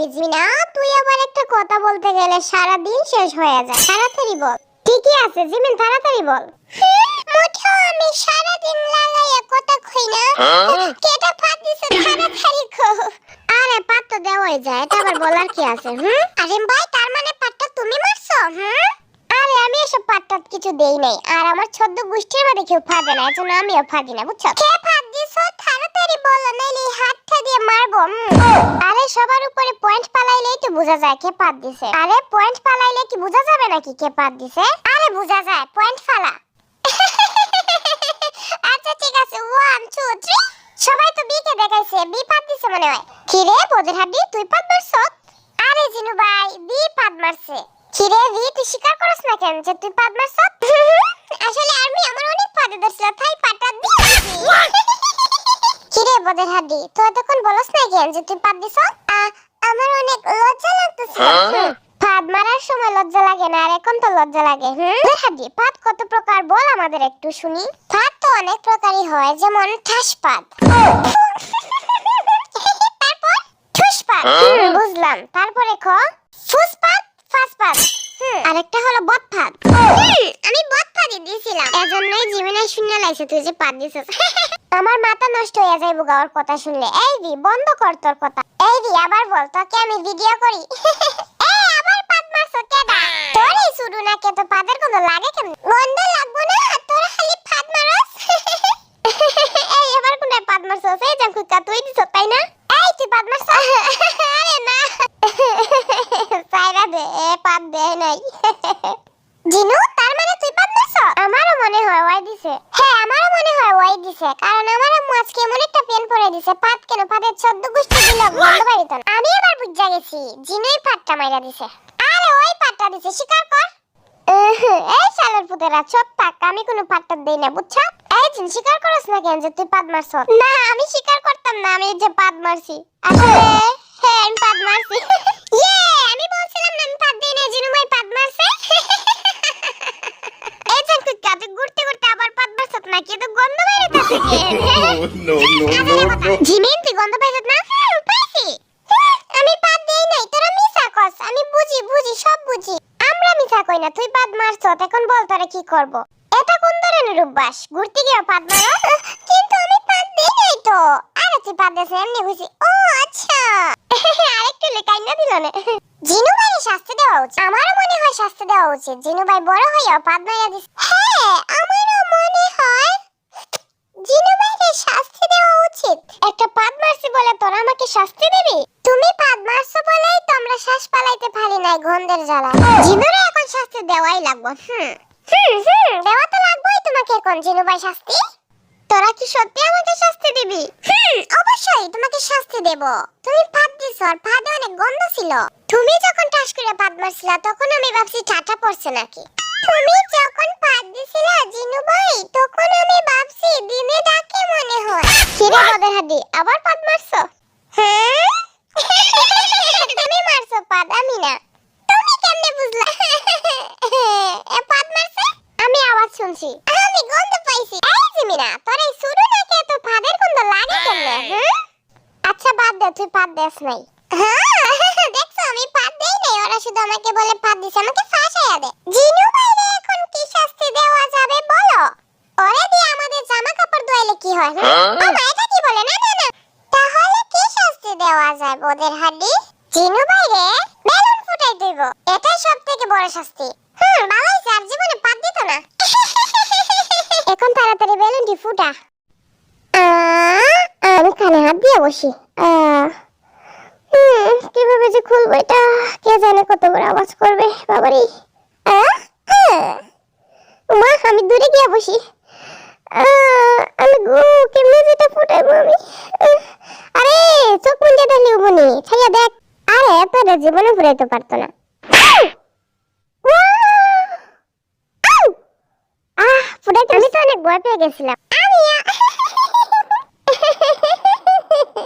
পারবি জিনা তুই আবার একটা কথা বলতে গেলে সারা দিন শেষ হয়ে যায়। তাড়াতাড়ি বল। ঠিকই আছে জিমিন তাড়াতাড়ি বল। মুঠো আমি সারা দিন লাগাইয়া কথা কই না। কেটা ফাট তাড়াতাড়ি কো। আরে পাট তো দেওয়াই যায় এটা আবার বলার কি আছে হুম? আরে ভাই তার মানে পাটটা তুমি মারছো হুম? আরে আমি এসব পাটটা কিছু দেই নাই। আর আমার ছদ্ম গোষ্ঠীর মধ্যে কেউ ফাঁদে না এজন্য আমিও ফাঁদি না বুঝছ? কে ফাঁদ দিছো? তাড়াতাড়ি বলো নাইলে হাতটা দিয়ে মারবো আরে সবার উপরে পয়েন্ট পালাইলেই তো বোঝা যায় কে পাত দিছে। আরে পয়েন্ট পালাইলে কি বোঝা যাবে নাকি কে পাত দিছে? আরে বোঝা যায় পয়েন্ট ফালা। আচ্ছা ঠিক আছে ওয়ান টু থ্রি সবাই তো বিকে দেখাইছে বি পাত দিছে মনে হয়। কি রে বদের হাড্ডি, তুই পাত মারছ? আরে জিনু ভাই বি পাত মারছে। কি রে বি তুই স্বীকার করছ না কেন যে তুই পাত মারছ? কি রে বদের হাড্ডি। তুই এতক্ষণ বলছ না কেন যে তুই পাত দিছ? আমার অনেক লজ্জা লাগতেছে। হুম। পাদ মারার সময় লজ্জা লাগে না আর এখন তো লজ্জা লাগে হুম? হাড্ডি পাত কত প্রকার বল আমাদের একটু শুনি। পাত তো অনেক প্রকারই হয় যেমন ঠাস পাত তারপর ঠুসপাত হুম, বুঝলাম। তারপরে খ ফুসপাত ফাসপাত। হুম, আরেকটা জিমিনাই তুই যে পাত দিছিস। আমার মাথা নষ্ট হয়ে যায় বুগাওয়ার কথা শুনলে। এই দি, বন্ধ কর তোর কথা। এই দি, আবার বল, তোকে আমি ভিডিও করি। এই, আবার পাত মারছো কেডা তোর শুরু না কে তো পাদের কোনো লাগে কেন গন্ধ লাগবো না, তোর খালি ফাদ মারস। এই, এবার কোনটা পাদ মারছস? এই জাঙ্কুকা তুই দিছ তাই না? এই, তুই পাদ মারছ আরে না। সাইরা দে, এ পাদ দে নাই। জিনু, তার মানে তুই পাদ মারছ আমারও মনে হয়, ওয়াই দিছে হ্যাঁ আমারও মনে হয় ওয়াই দিছে। কারণ আমার আম্মু আজকে এমন একটা পেন পরে দিছে পাদ কেন? পাদের চোদ্দ গোষ্ঠী দিল গন্ধ বাড়িত না। আমি এবার বুঝা গেছি জিনুই পাটটা মাইরা দিছে। আরে ওই পাটটা দিছে স্বীকার কর। এই শালার পুতেরা চুপ থাক আমি কোনো পাট্টা দেই না বুঝছা? এই জিন স্বীকার করছ না কেন যে তুই পাদ মারছ? না আমি স্বীকার করতাম না আমি যে পাদ মারছি। আসলে হ্যাঁ আমি পাদ মারছি। ইয়ে আমি বলছিলাম না আমি পাদ দেই না জিনু ভাই পাদ মারছে। এই যে তুই ঘুরতে ঘুরতে আবার পাদ মারছ না কি তো গন্ধ no, মারো? আরে তুই দেছ আচ্ছা। লেখাই জিনু ভাই শাস্তি দেওয়া উচিত। আমারও মনে হয় শাস্তি দেওয়া উচিত। জিনু ভাই বড় হইয়া পাদ মাইরা দিস হ্যাঁ আমারও মনে হয় জিনু ভাইকে শাস্তি দেওয়া উচিত। একটা পাদ মারছি বলে তোরা আমাকে শাস্তি দিবি? তুমি পাদ মারছো বলেই তো আমরা শ্বাস পালাইতে পারি নাই গন্ধের জ্বালা জিনুরে এখন শাস্তি দেওয়াই লাগবে হুম। হুম হুম। দেওয়া তো লাগবেই তোমাকে এখন জিনু ভাই শাস্তি। তোরা কি সত্যি আমাকে শাস্তি দিবি? হুম। অবশ্যই তোমাকে শাস্তি দেব। তুমি পাদ দিছো আর পাদে অনেক গন্ধ ছিল। তুমি যখন টাস করে পাদ মারছিলা তখন আমি ভাবছি টাটা পড়ছে নাকি? তুমি যখন পাদ দিছিলা জিনু ভাই তখন আমি ভাবছি দিনে ডাকে মনে হয় কিরে বদের হাড্ডি আবার পাদ মারছো? হ্যাঁ? তুমি মারছো পাদ আমি না। তুমি কেমনে বুঝলা? এ পাদ মারছে? আমি আওয়াজ শুনছি। আমি গন্ধ পাইছি। এই জিমিনা তোর এই শুরু নাকি এত পাদের গন্ধ লাগে কেমনে আচ্ছা বাদ দে তুই পাদ দেস নাই। হ্যাঁ? দেখছ আমি পাদ দেই নাই। ওরা শুধু আমাকে বলে পাদ দিছে। আমাকে ফাঁসাইয়া দে জিনু ভাইরে এখন কি শাস্তি দেওয়া যাবে বলো ওরে দিয়ে আমাদের জামা কাপড় ধোয়াইলে কি হয় হুম? হ্যাঁ? মামা এটা কি বলে না না না তাহলে কি শাস্তি দেওয়া যায় বোদের হাড্ডি? জিনু ভাইরে বেলুন ফুটাই দেব। এটাই সব থেকে বড় শাস্তি। হুম ভালোই স্যার জীবনে পাদ দিত না। এখন তাড়াতাড়ি বেলুনটি ফুটা। আমি কানে হাত দিয়ে বসি। কীভাবে যে খুলবো এটা কে জানে কত বড় আওয়াজ করবে, বাবারি। মা, আমি দূরে গিয়ে বসি। আমি কেমনে যেটা ফুটাইবো আমি? আরে জীবনে ফুরাইতে পারতো না! আহ ফুটাইতে আমি তো অনেক ভয় পেয়ে গেছিলাম।